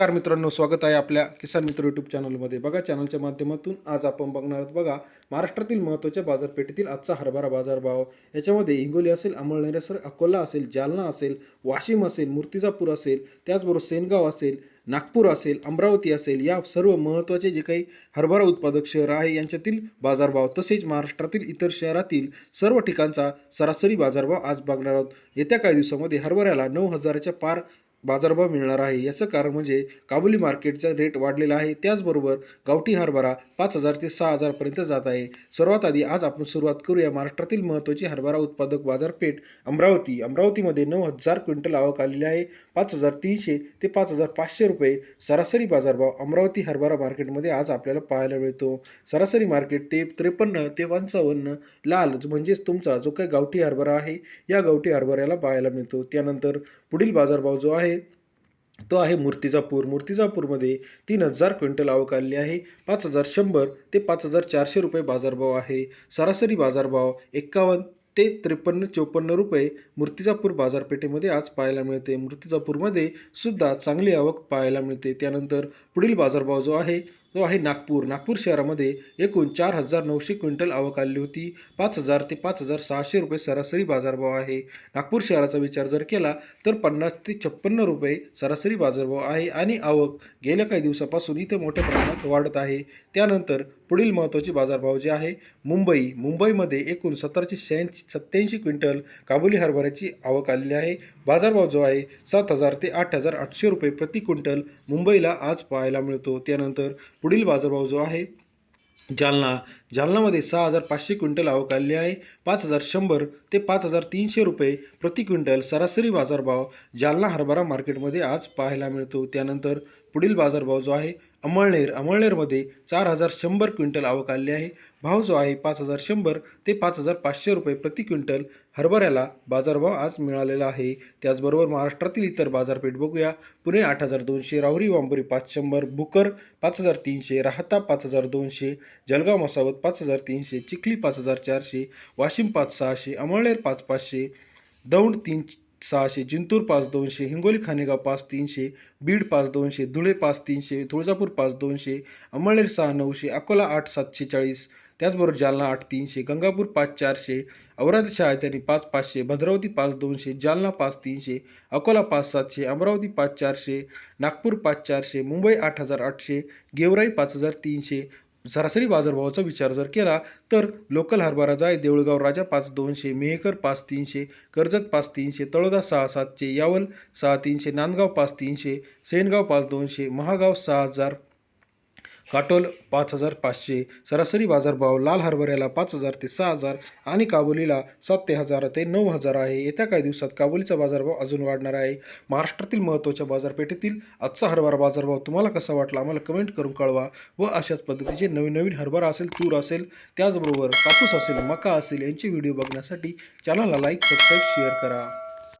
नमस्कार मित्रांनो स्वागत आहे आपल्या किसान मित्र यूट्यूब चॅनलमध्ये बघा चॅनलच्या माध्यमातून आज आपण बघणार आहोत बघा महाराष्ट्रातील महत्त्वाच्या बाजारपेठेतील आजचा हरभरा बाजारभाव. याच्यामध्ये हिंगोली असेल अमळनेर असेल अकोला असेल जालना असेल वाशिम असेल मूर्तिजापूर असेल त्याचबरोबर सेनगाव असेल नागपूर असेल अमरावती असेल या सर्व महत्त्वाचे जे काही हरभरा उत्पादक शहर आहे यांच्यातील बाजारभाव तसेच महाराष्ट्रातील इतर शहरातील सर्व ठिकाणचा सरासरी बाजारभाव आज बघणार आहोत. येत्या काही दिवसामध्ये हरभऱ्याला नऊ हजाराच्या पार बाजारभाव मिळणार आहे. याचं कारण म्हणजे काबुली मार्केटचा रेट वाढलेला आहे. त्याचबरोबर गावठी हरभरा पाच हजार ते सहा हजारपर्यंत जात आहे. सर्वात आधी आज आपण सुरुवात करूया महाराष्ट्रातील महत्त्वाची हरभरा उत्पादक बाजारपेठ अमरावती. अमरावतीमध्ये नऊ हजार क्विंटल आवक आलेली आहे. पाच हजार तीनशे ते पाच हजार पाचशे रुपये सरासरी बाजारभाव अमरावती हरभरा मार्केटमध्ये आज आपल्याला पाहायला मिळतो. सरासरी मार्केट ते त्रेपन्न ते पंचावन्न लाल म्हणजेच तुमचा जो काही गावठी हरभरा आहे या गावठी हरभऱ्याला पाहायला मिळतो. त्यानंतर पुढील बाजारभाव जो आहे तो आहे मूर्तिजापूर. मूर्तिजापूरमध्ये तीन हजार क्विंटल आवक आलेली आहे. पाच हजार शंभर ते पाच हजार चारशे रुपये बाजारभाव आहे. सरासरी बाजारभाव एक्कावन्न ते त्रेपन्न चोपन्न रुपये मूर्तिजापूर बाजारपेठेमध्ये आज पाहायला मिळते. मूर्तिजापूरमध्ये सुद्धा चांगली आवक पाहायला मिळते. त्यानंतर पुढील बाजारभाव जो आहे तो आहे नागपूर. नागपूर शहरामध्ये एकूण चार हजार नऊशे क्विंटल आवक आली होती. पाच हजार ते पाच हजार सहाशे रुपये सरासरी बाजारभाव आहे. नागपूर शहराचा विचार जर केला तर पन्नास ते छप्पन्न रुपये सरासरी बाजारभाव आहे आणि आवक गेल्या काही दिवसापासून इथे मोठ्या प्रमाणात वाढत आहे. त्यानंतर पुढील महत्त्वाचे बाजारभाव जे आहे मुंबई. मुंबईमध्ये एकूण सतराशे शहाऐंशी सत्याऐंशी क्विंटल काबुली हरभऱ्याची आवक आलेली आहे. बाजारभाव जो आहे सात हजार ते आठ हजार आठशे रुपये प्रति क्विंटल मुंबईला आज पाहायला मिळतो. त्यानंतर पुढील बाजारभाव जो आहे जालना जालनामध्ये सहा हजार पाचशे क्विंटल आवक आलेली आहे. पाच हजार शंभर ते पाच हजार तीनशे रुपये प्रति क्विंटल सरासरी बाजारभाव जालना हरभरा मार्केटमध्ये आज पाहायला मिळतो. त्यानंतर पुढील बाजारभाव जो आहे अमळनेर. अमळनेरमध्ये चार हजार शंभर क्विंटल आवक आलेली आहे. भाव जो आहे पाच हजार शंभर ते पाच हजार पाचशे रुपये प्रति क्विंटल हरभऱ्याला बाजारभाव आज मिळालेला आहे. त्याचबरोबर महाराष्ट्रातील इतर बाजारपेठ बघूया. पुणे आठ हजार दोनशे राहुरी वांबरी पाच शंभर भुकर पाच हजार तीनशे राहता पाच हजार दोनशे जळगाव मसावत पाच हजार तीनशे चिखली पाच हजार चारशे वाशिम पाच सहाशे अमळनेर पाच पाचशे दौंड तीन सहाशे जिंतूर पाच दोनशे हिंगोली खानेगाव पाच तीनशे बीड पाच दोनशे धुळे पाच तीनशे तुळजापूर पाच दोनशे अमळनेर सहा नऊशे अकोला आठ सातशे चाळीस त्याचबरोबर जालना आठ तीनशे गंगापूर पाच चारशे औराद शहात्याने पाच पाचशे भद्रावती पाच दोनशे जालना पाच तीनशे अकोला पाच सातशे अमरावती पाच चारशे नागपूर पाच चारशे मुंबई आठ हजार आठशे गेवराई पाच हजार तीनशे सरासरी बाजारभावाचा विचार जर केला तर लोकल हरभरा जाय देऊळगाव राजा पाच दोनशे मेहकर पाच तीनशे कर्जत पाच तीनशे तळोदा सहा सातशे यावल सहा तीनशे नांदगाव पाच तीनशे सेनगाव पाच दोनशे महागाव सहा हजार काटोल पाच हजार पाचशे सरासरी बाजारभाव लाल हरभऱ्याला पाच हजार ते सहा हजार आणि काबुलीला सात ते हजार ते नऊ हजार आहे. येत्या काही दिवसात काबुलीचा बाजारभाव अजून वाढणार आहे. महाराष्ट्रातील महत्त्वाच्या बाजारपेठेतील आजचा हरभरा बाजारभाव तुम्हाला कसा वाटला आम्हाला कमेंट करून कळवा व अशाच पद्धतीचे नवीन नवीन हरभरा असेल तूर असेल त्याचबरोबर कापूस असेल मका असेल यांचे व्हिडिओ बघण्यासाठी चॅनलला लाईक सबस्क्राईब शेअर करा.